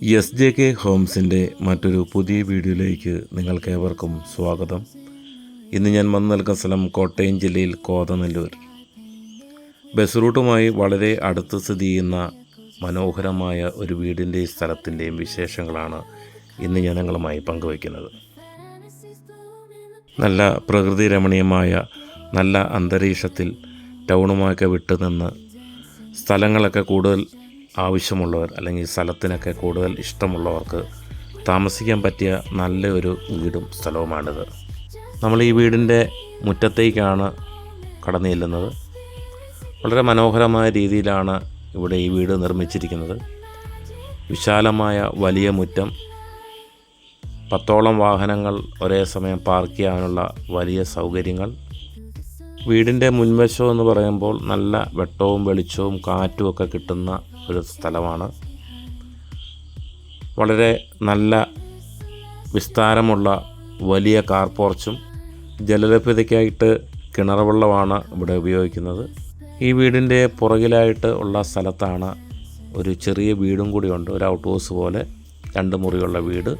S J K ഹോംസിന്റെ മറ്റൊരു പുതിയ വീഡിയോയിലേക്ക് നിങ്ങൾക്കേവർക്കും സ്വാഗതം. ഇന്ന് ഞാൻ വന്നു നിൽക്കുന്ന സ്ഥലം കോട്ടയം ജില്ലയിൽ കോതനെല്ലൂർ. ബസ് റൂട്ടുമായി വളരെ അടുത്ത് സ്ഥിതി ചെയ്യുന്ന മനോഹരമായ ഒരു വീടിന്റെ സ്ഥലത്തിന്റെയും വിശേഷങ്ങളാണ് ഇന്ന് ഞാൻ നിങ്ങളുമായി പങ്കുവയ്ക്കുന്നത്. നല്ല പ്രകൃതി രമണീയമായ നല്ല അന്തരീക്ഷത്തിൽ ടൗണുമൊക്കെ വിട്ടുനിന്ന് സ്ഥലങ്ങളൊക്കെ കൂടുതൽ ആവശ്യമുള്ളവർ അല്ലെങ്കിൽ സ്ഥലത്തിനൊക്കെ കൂടുതൽ ഇഷ്ടമുള്ളവർക്ക് താമസിക്കാൻ പറ്റിയ നല്ലൊരു വീടും സ്ഥലവുമാണിത്. നമ്മൾ ഈ വീടിന്റെ മുറ്റത്തേക്കാണ് കടന്നു ചെല്ലുന്നത്. വളരെ മനോഹരമായ രീതിയിലാണ് ഇവിടെ ഈ വീട് നിർമ്മിച്ചിരിക്കുന്നത്. വിശാലമായ വലിയ മുറ്റം പത്തോളം വാഹനങ്ങൾ ഒരേ സമയം പാർക്ക് ചെയ്യാനുള്ള വലിയ സൗകര്യങ്ങൾ വീടിന്റെ മുൻവശം എന്ന് പറയുമ്പോൾ നല്ല വെട്ടവും വെളിച്ചവും കാറ്റും ഒക്കെ കിട്ടുന്ന ഒരു സ്ഥലമാണ്. വളരെ നല്ല വിസ്താരമുള്ള വലിയ കാർ പോർച്ചും ജലലഭ്യതയ്ക്കായിട്ട് കിണർ വെള്ളമാണ് ഇവിടെ ഉപയോഗിക്കുന്നത്. ഈ വീടിന്റെ പുറകിലായിട്ട് ഉള്ള സ്ഥലത്താണ് ഒരു ചെറിയ വീടും കൂടിയുണ്ട് ഒരു ഔട്ട് ഹൗസ് പോലെ രണ്ട് മുറിയുള്ള വീട്.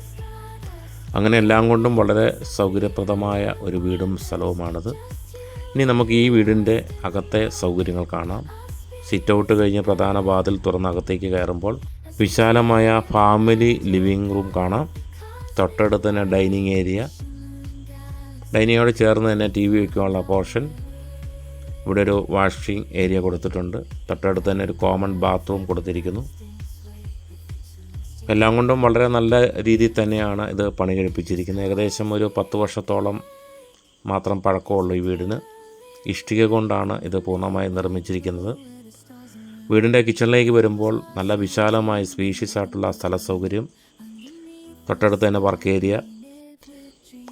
അങ്ങനെ എല്ലാം കൊണ്ടും വളരെ സൗകര്യപ്രദമായ ഒരു വീടും സ്ഥലവുമാണിത്. ഇനി നമുക്ക് ഈ വീടിന്റെ അകത്തെ സൗകര്യങ്ങൾ കാണാം. സിറ്റ് ഔട്ട് കഴിഞ്ഞ് പ്രധാന വാതിൽ തുറന്ന അകത്തേക്ക് കയറുമ്പോൾ വിശാലമായ ഫാമിലി ലിവിങ് റൂം കാണാം. തൊട്ടടുത്ത് തന്നെ ഡൈനിങ് ഏരിയ. ഡൈനിങ്ങോട് ചേർന്ന് തന്നെ ടി വി വയ്ക്കാനുള്ള പോർഷൻ ഇവിടെ ഒരു വാഷിംഗ് ഏരിയ കൊടുത്തിട്ടുണ്ട്. തൊട്ടടുത്ത് തന്നെ ഒരു കോമൺ ബാത്റൂം കൊടുത്തിരിക്കുന്നു. എല്ലാം കൊണ്ടും വളരെ നല്ല രീതിയിൽ തന്നെയാണ് ഇത് പണി കഴിപ്പിച്ചിരിക്കുന്നത് ഏകദേശം ഒരു പത്ത് വർഷത്തോളം മാത്രം പഴക്കമുള്ളൂ ഈ വീടിന്. ഇഷ്ടിക കൊണ്ടാണ് ഇത് പൂർണമായും നിർമ്മിച്ചിരിക്കുന്നത്. വീടിന്റെ കിച്ചണിലേക്ക് വരുമ്പോൾ നല്ല വിശാലമായ സ്പീഷ്യസ് ആയിട്ടുള്ള സ്ഥല സൗകര്യം തൊട്ടടുത്ത് തന്നെ വർക്ക് ഏരിയ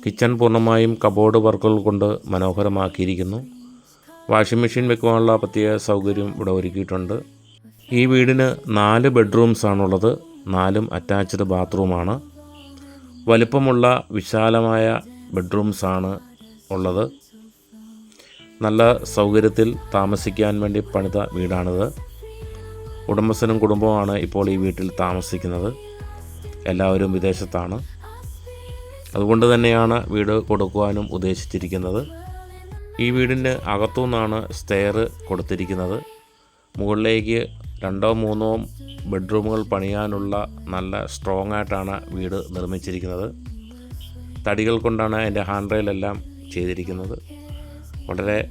കിച്ചൺ പൂർണമായും കബോർഡ് വർക്കുകൾ കൊണ്ട് മനോഹരമാക്കിയിരിക്കുന്നു. വാഷിംഗ് മെഷീൻ വെക്കുവാനുള്ള പ്രത്യേക സൗകര്യം ഇവിടെ ഒരുക്കിയിട്ടുണ്ട്. ഈ വീടിന് നാല് ബെഡ്റൂംസ് ആണുള്ളത്. നാലും അറ്റാച്ച്ഡ് ബാത്റൂമാണ് വലുപ്പമുള്ള വിശാലമായ ബെഡ്റൂംസാണ് ഉള്ളത്. നല്ല സൗകര്യത്തിൽ താമസിക്കാൻ വേണ്ടി പണിത വീടാണിത്. ഉടമസ്ഥനും കുടുംബവുമാണ് ഇപ്പോൾ ഈ വീട്ടിൽ താമസിക്കുന്നത്. എല്ലാവരും വിദേശത്താണ്. അതുകൊണ്ട് തന്നെയാണ് വീട് കൊടുക്കുവാനും ഉദ്ദേശിച്ചിരിക്കുന്നത്. ഈ വീടിന്റെ അകത്തുനിന്നാണ് സ്റ്റെയർ കൊടുത്തിരിക്കുന്നത്. മുകളിലേക്ക് രണ്ടോ മൂന്നോ ബെഡ്റൂമുകൾ പണിയാനുള്ള നല്ല സ്ട്രോങ് ആയിട്ടാണ് വീട് നിർമ്മിച്ചിരിക്കുന്നത്. തടികൾ കൊണ്ടാണ് അതിന്റെ ഹാൻഡ് റെയിലെല്ലാം ചെയ്തിരിക്കുന്നത്. വളരെ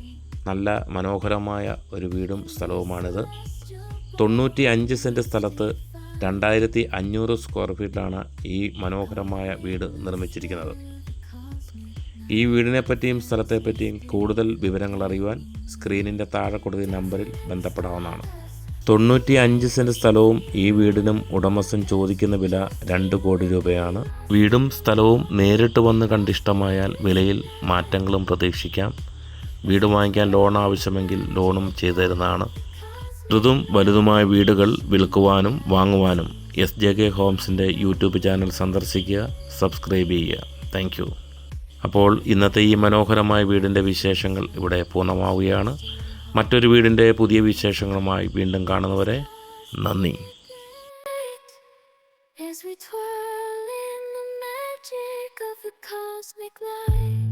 നല്ല മനോഹരമായ ഒരു വീടും സ്ഥലവുമാണിത്. തൊണ്ണൂറ്റി അഞ്ച് സെന്റ് സ്ഥലത്ത് രണ്ടായിരത്തി അഞ്ഞൂറ് സ്ക്വയർ ഫീറ്റിലാണ് ഈ മനോഹരമായ വീട് നിർമ്മിച്ചിരിക്കുന്നത്. ഈ വീടിനെ പറ്റിയും സ്ഥലത്തെ പറ്റിയും കൂടുതൽ വിവരങ്ങൾ അറിയുവാൻ സ്ക്രീനിന്റെ താഴെ കൊടുത്ത നമ്പറിൽ ബന്ധപ്പെടാവുന്നതാണ്. തൊണ്ണൂറ്റി അഞ്ച് സെന്റ് സ്ഥലവും ഈ വീടിനും ഉടമസ്ഥൻ ചോദിക്കുന്ന വില രണ്ട് കോടി രൂപയാണ്. വീടും സ്ഥലവും നേരിട്ട് വന്ന് കണ്ടിഷ്ടമായാൽ വിലയിൽ മാറ്റങ്ങളും പ്രതീക്ഷിക്കാം. വീട് വാങ്ങിക്കാൻ ലോൺ ആവശ്യമെങ്കിൽ ലോണും ചെയ്തു തരുന്നതാണ് ചെറുതും വലുതുമായ വീടുകൾ വിൽക്കുവാനും വാങ്ങുവാനും എസ് ജെ കെ ഹോംസിന്റെ യൂട്യൂബ് ചാനൽ സന്ദർശിക്കുക സബ്സ്ക്രൈബ് ചെയ്യുക. Thank you. അപ്പോൾ ഇന്നത്തെ ഈ മനോഹരമായ വീടിന്റെ വിശേഷങ്ങൾ ഇവിടെ പൂർണമാവുകയാണ്. മറ്റൊരു വീടിന്റെ പുതിയ വിശേഷങ്ങളുമായി വീണ്ടും കാണുന്നവരെ നന്ദി. As we twirl in the magic of the cosmic light